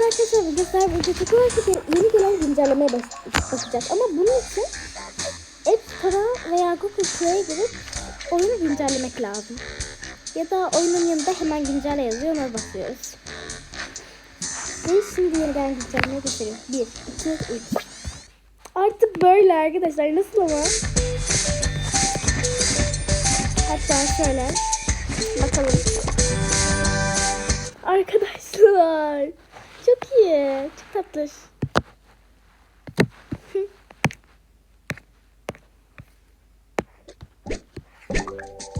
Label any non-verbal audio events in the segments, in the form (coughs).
Şimdi arkadaşlar video çekiyoruz ki yeni gelen güncellemeye bakacağız. Ama bunun için App Store'a veya Google Play'e girip oyunu güncellemek lazım. Ya da oyunun yanında hemen güncelle yazıyor ona basıyoruz. Ve şimdi yeni gelen güncellemeye geçelim. 1, 2, 3. Artık böyle arkadaşlar. Nasıl ama? Hatta şöyle. Bakalım. Arkadaşlar. Çok iyi. Çok tatlı.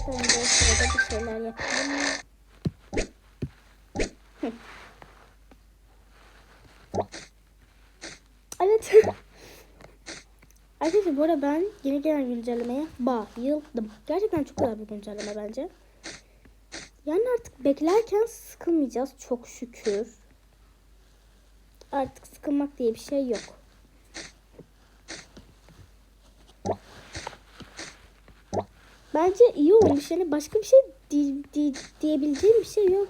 Ben de sırada bir şeyler yapayım. Evet. Arkadaşlar bu arada ben yeni gelen güncellemeye bayıldım. Gerçekten çok güzel bir güncelleme bence. Yani artık beklerken sıkılmayacağız çok şükür. Artık sıkılmak diye bir şey yok. Bence iyi olmuş. Yani başka bir şey di- di- diyebileceğim bir şey yok.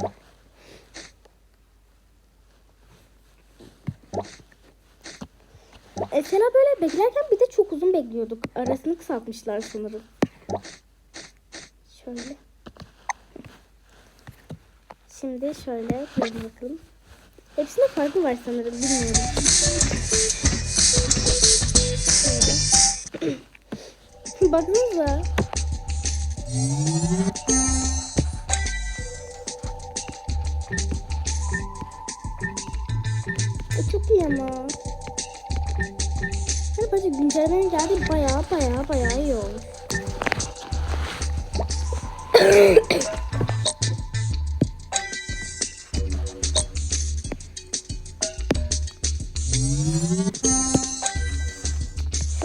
Mesela böyle beklerken bir de çok uzun bekliyorduk. Arasını kısaltmışlar sanırım. Şöyle. Şimdi şöyle bakalım. Hepsinde farkı var sanırım. Bilmiyorum. (clears throat) Baksanıza. E, çok iyi ama. Hani bence güncellemenin geldiği baya baya baya iyi olmuş. (clears throat)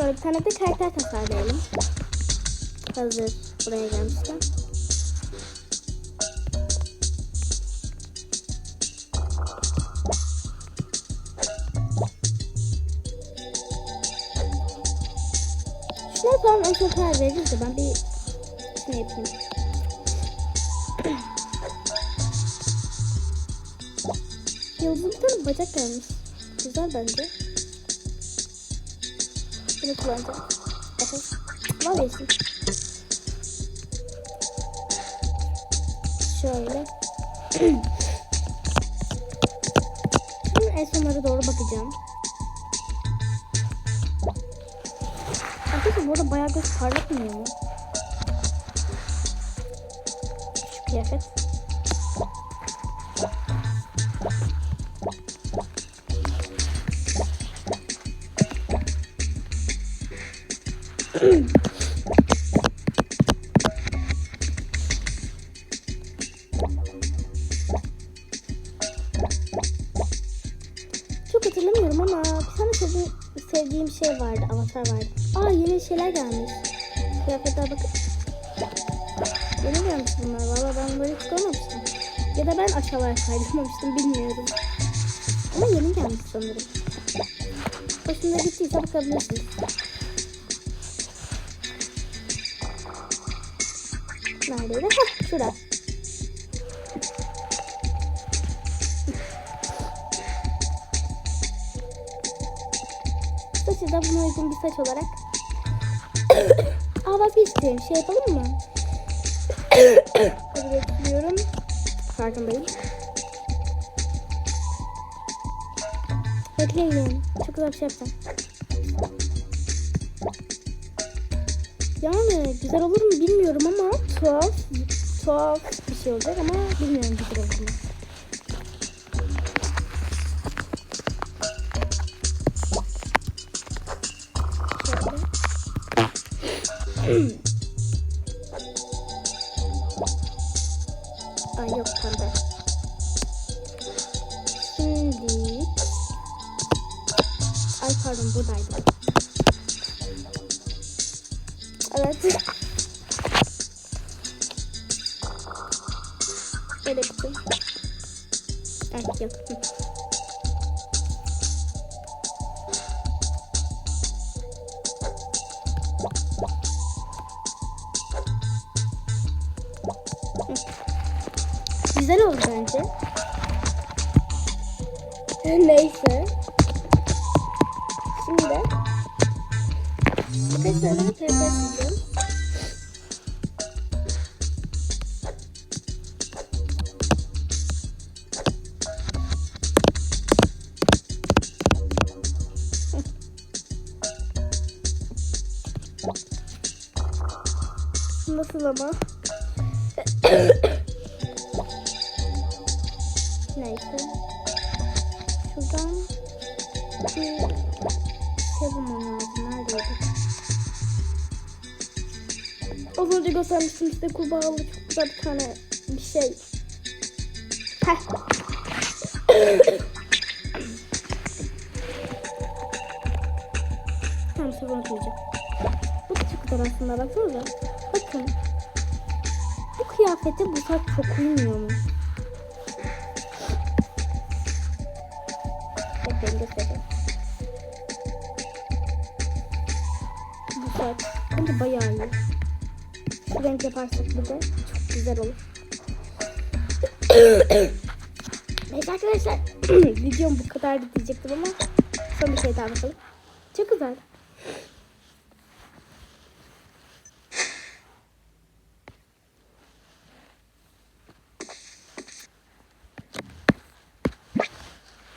Şöyle bir tane de karakter tasarlayalım. Hazır buraya gelmişken. Şuna zaman en çok karar veririz de ben bir şunu yapayım. (clears throat) Yıldızın bacak gelmiş. Güzel bence. Bunu kullanacağım. Evet. Vazgeçtim. Şöyle. Şimdi en sonlara doğru bakacağım. Arkadaşlar bu arada bayağı göz parlatmıyor mu? Şu kıyafet. Bir sevdiğim, şey vardı, avatar vardı. Aa yeni şeyler gelmiş. Kıyafetler bakın. Yeni gelmiş bunlar. Valla ben böyle hiç. Ya da ben aşağılara kaydırmamıştım bilmiyorum. Ama yeni gelmiş sanırım. Hoşuna gittiyse bakabilirsiniz. Neredeydi? Hah şurada. Saçı da buna uygun bir saç olarak. (coughs) Aa vazgeçtim. Şey yapalım mı? (coughs) Kabul etmiyorum. Farkındayım. Bekleyin. Çok güzel bir şey yapacağım. Yani güzel olur mu bilmiyorum ama tuhaf, tuhaf bir şey olacak ama bilmiyorum güzel olur mu. Ay yok pembe. Şimdi Ay pardon buradaydı. Evet. Böyle yapayım. Ay yok. Güzel oldu bence. Neyse. Şimdi tane TP çizeceğim. Nasıl ama? Neyse. Şuradan bir şey bulmam lazım. Neredeydi? Az önce göstermiştim kurbağalı çok güzel bir tane bir şey. Heh. Tamam sonra koyacağım. Bu güzel aslında baksanıza. Bakın. Bu kıyafete bu saç çok uymuyor mu? Bakın göstereyim. Bu bence bayağı iyi. Şu renk yaparsak bir de çok güzel olur. Evet (clears throat) arkadaşlar (clears throat) videom bu kadar diyecektim ama son bir şey daha bakalım. Çok güzel.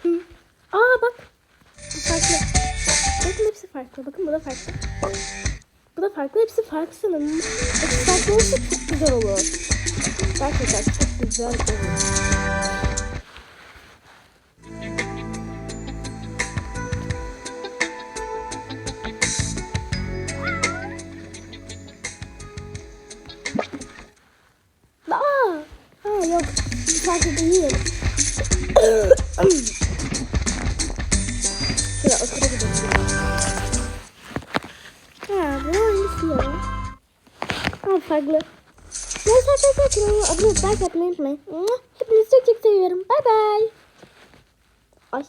Hı. Aa bak. Bu farklı. Bakın hepsi farklı. Bakın bu da farklı. Bu da farklı. Hepsi farklı sanırım. Hepsi farklı olursa çok güzel olur. Gerçekten çok güzel olur. Farklı. Neyse arkadaşlar kanalıma abone olup like atmayı unutmayın. Hepinizi çok çok seviyorum. Bay bay. Ay.